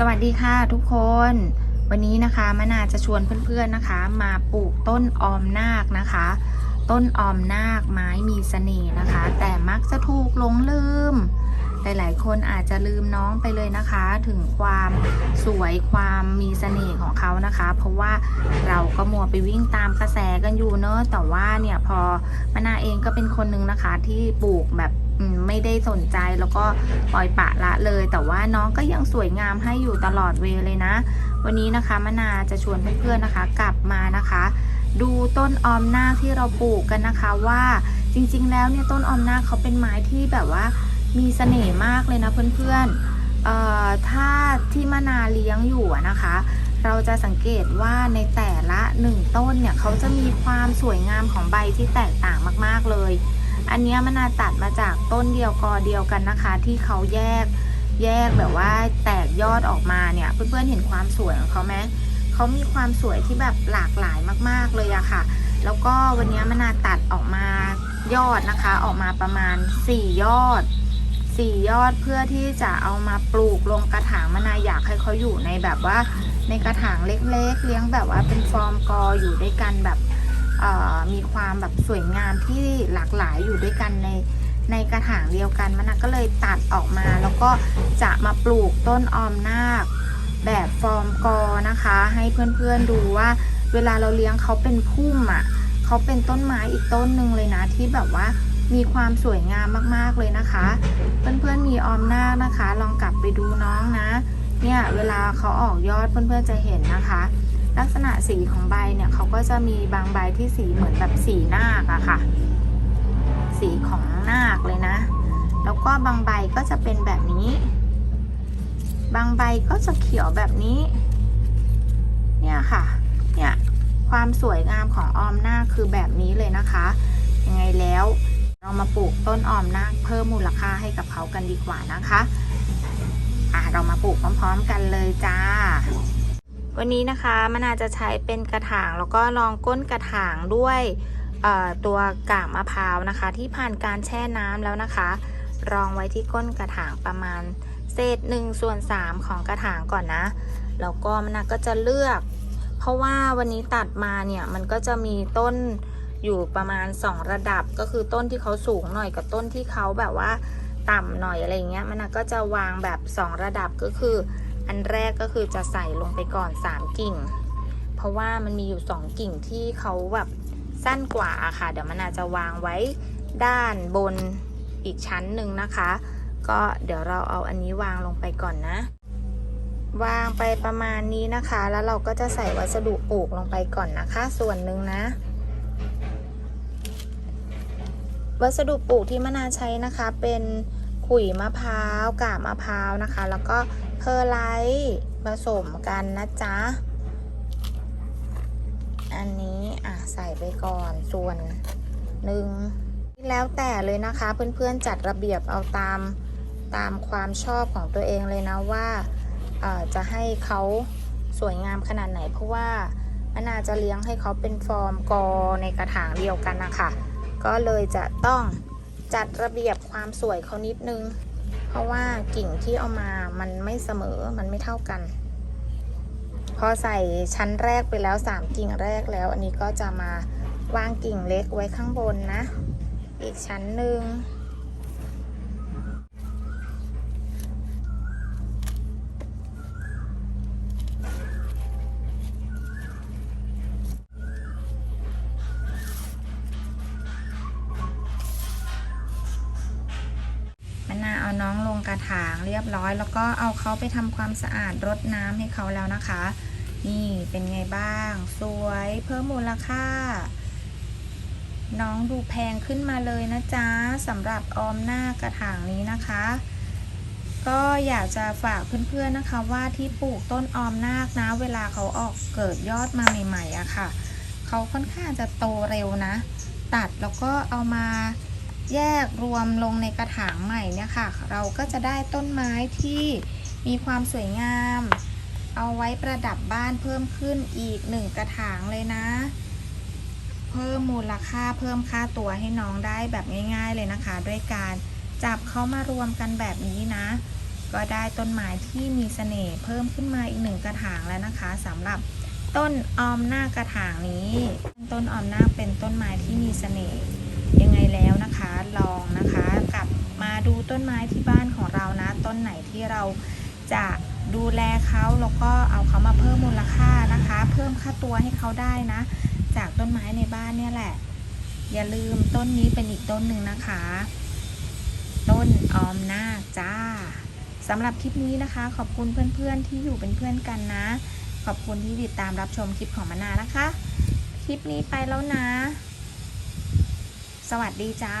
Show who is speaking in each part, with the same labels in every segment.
Speaker 1: สวัสดีค่ะทุกคน วันนี้นะคะมะนาจะชวนเพื่อนๆนะคะ มาปลูกต้นออมนาคนะคะ ต้นออมนาคไม้มีเสน่ห์นะคะ แต่มักจะถูกหลงลืม หลายๆคนอาจจะลืมน้องไปเลยนะคะ ถึงความสวยความมีเสน่ห์ของเขานะคะ เพราะว่าเราก็มัวไปวิ่งตามกระแสกันอยู่เนอะแต่ว่าเนี่ยพอมะนาเองก็เป็นคนหนึงนะคะที่ปลูกแบบ ไม่ได้สนใจแล้วก็ปล่อยปะละเลย แต่ว่าน้องก็ยังสวยงามให้อยู่ตลอดเวลเลยนะ วันนี้นะคะมะนาจะชวนเพื่อนๆนะคะ กลับมานะคะ ดูต้นออมนาคที่เราปลูกกันนะคะว่าจริงๆ แล้วเนี่ยต้นออมนาคเขาเป็นไม้ที่แบบว่ามีเสน่ห์มากเลยนะเพื่อนๆเอ่อถ้าที่มะนาเลี้ยงอยู่นะคะเราจะสังเกตว่าในแต่ละหนึ่งต้นเนี่ยเขาจะมีความสวยงามของใบที่แตกต่างมาก ๆ เลย อันนี้มะนาตัดมาจากต้นเดียวกอเดียวกันนะคะ ที่เขาแยกแยกแบบว่าแตกยอดออกมาเนี่ย เพื่อนๆเห็นความสวยของเขาไหมเขามีความสวยที่แบบหลากหลายมากๆเลยอะค่ะ แล้วก็วันนี้มนาตัดออกมายอดนะคะ ออกมาประมาณ 4 ยอด 4 ยอดเพื่อที่จะเอามาปลูกลงกระถางมะนาอยากให้เขาอยู่ในแบบว่าในกระถางเล็กๆ เลี้ยงแบบว่าเป็นฟอร์มกออยู่ด้วยกันแบบ มีความแบบสวยงามที่หลากหลายอยู่ด้วยกันในในกระถางเดียวกันมะนาก็เลยตัดออกมา แล้วก็จะมาปลูกต้นออมนาคแบบฟอร์มกอนะคะ ให้เพื่อนๆดูว่าเวลาเราเลี้ยงเขาเป็นพุ่มอะเขาเป็นต้นไม้อีกต้นหนึ่งเลยนะที่แบบว่ามีความสวยงามมากๆเลยนะคะ เพื่อนๆมีออมนาคนะคะ ลองกลับไปดูน้องนะ เนี่ยเวลาเขาออกยอดเพื่อนๆจะเห็นนะคะ ลักษณะสีของใบเนี่ยเขาก็จะมีบางใบที่สีเหมือนแบบสีนาคอะค่ะ สีของนาคเลยนะ แล้วก็บางใบก็จะเป็นแบบนี้ บางใบก็จะเขียวแบบนี้ เนี่ยค่ะ เนี่ยความสวยงามของออมนาคคือแบบนี้เลยนะคะ ยังไงแล้วเรามาปลูกต้นออมนาคเพิ่มมูลค่าให้กับเขากันดีกว่านะคะ อะเรามาปลูกพร้อม ๆ กันเลยจ้า วันนี้นะคะมะนอาจจะใช้เป็นกระถางแล้วก็รองก้นกระถางด้วยตัวกากมะพร้าวนะคะ ที่ผ่านการแช่น้ำแล้วนะคะ รองไว้ที่ก้นกระถางประมาณ เศษ1ส่วน3ของกระถางก่อนนะแล้วก็มันก็จะเลือก เพราะว่าวันนี้ตัดมาเนี่ยมันก็จะมีต้นอยู่ประมาณ 2 ระดับก็คือต้นที่เขาสูงหน่อยกับต้นที่เขาแบบว่าต่ำหน่อยอะไรเงี้ยมันก็จะวางแบบ 2 ระดับก็คือ อันแรกก็คือจะใส่ลงไปก่อน 3 กิ่ง เพราะว่ามันมีอยู่ 2 กิ่งที่เขาแบบสั้นกว่าค่ะ เดี๋ยวมันอาจจะวางไว้ด้านบนอีกชั้นหนึ่งนะคะ ก็เดี๋ยวเราเอาอันนี้วางลงไปก่อนนะ วางไปประมาณนี้นะคะ แล้วเราก็จะใส่วัสดุปลูกลงไปก่อนนะคะ ส่วนหนึ่งนะวัสดุปลูกที่มะนาใช้นะคะเป็นขุยมะพร้าวกาบมะพร้าวนะคะ แล้วก็ อร์ไลท์ผสมกันนะจ๊ะ อันนี้อะใส่ไปก่อนส่วนหนึ่งแล้วแต่เลยนะคะเพื่อนๆจัดระเบียบเอาตามตามความชอบของตัวเองเลยนะว่าจะให้เขาสวยงามขนาดไหน เพราะว่ามันอาจจะเลี้ยงให้เขาเป็นฟอร์มกอในกระถางเดียวกันนะคะก็เลยจะต้องจัดระเบียบความสวยเขานิดนึง เพราะว่ากิ่งที่เอามามันไม่เสมอมันไม่เท่ากัน พอใส่ชั้นแรกไปแล้ว 3 กิ่งแรกแล้ว อันนี้ก็จะมาวางกิ่งเล็กไว้ข้างบนนะ อีกชั้นหนึ่ง เอาน้องลงกระถางเรียบร้อย แล้วก็เอาเขาไปทำความสะอาดรดน้ำให้เขาแล้วนะคะ นี่เป็นไงบ้าง สวยเพิ่มมูลค่า น้องดูแพงขึ้นมาเลยนะจ๊ะสำหรับออมหน้ากระถางนี้นะคะ ก็อยากจะฝากเพื่อนๆนะคะว่าที่ปลูกต้นออมนาคนะ เวลาเขาออกเกิดยอดมาใหม่ๆอะค่ะเขาค่อนข้างจะโตเร็วนะ ตัดแล้วก็เอามา แยกรวมลงในกระถางใหม่เนี่ยค่ะ เราก็จะได้ต้นไม้ที่มีความสวยงาม เอาไว้ประดับบ้านเพิ่มขึ้นอีกหนึ่งกระถางเลยนะ เพิ่มมูลค่าเพิ่มค่าตัวให้น้องได้แบบง่าย ๆเลยนะคะ ด้วยการจับเขามารวมกันแบบนี้นะ ก็ได้ต้นไม้ที่มีเสน่ห์เพิ่มขึ้นมาอีกหนึ่งกระถางแล้วนะคะสำหรับต้นออมหน้ากระถางนี้ ต้นออมหน้าเป็นต้นไม้ที่มีเสน่ห์ แล้วนะคะ ลองนะคะกลับมาดูต้นไม้ที่บ้านของเรานะ ต้นไหนที่เราจะดูแลเขาแล้วก็เอาเขามาเพิ่มมูลค่านะคะ เพิ่มค่าตัวให้เขาได้นะ จากต้นไม้ในบ้านเนี่ยแหละ อย่าลืมต้นนี้เป็นอีกต้นหนึ่งนะคะ ต้นออมนาจ้าสำหรับคลิปนี้นะคะ ขอบคุณเพื่อนๆที่อยู่เป็นเพื่อนกันนะ ขอบคุณที่ติดตามรับชมคลิปของมานานะคะ คลิปนี้ไปแล้วนะ สวัสดีจ้า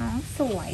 Speaker 1: น้องสวย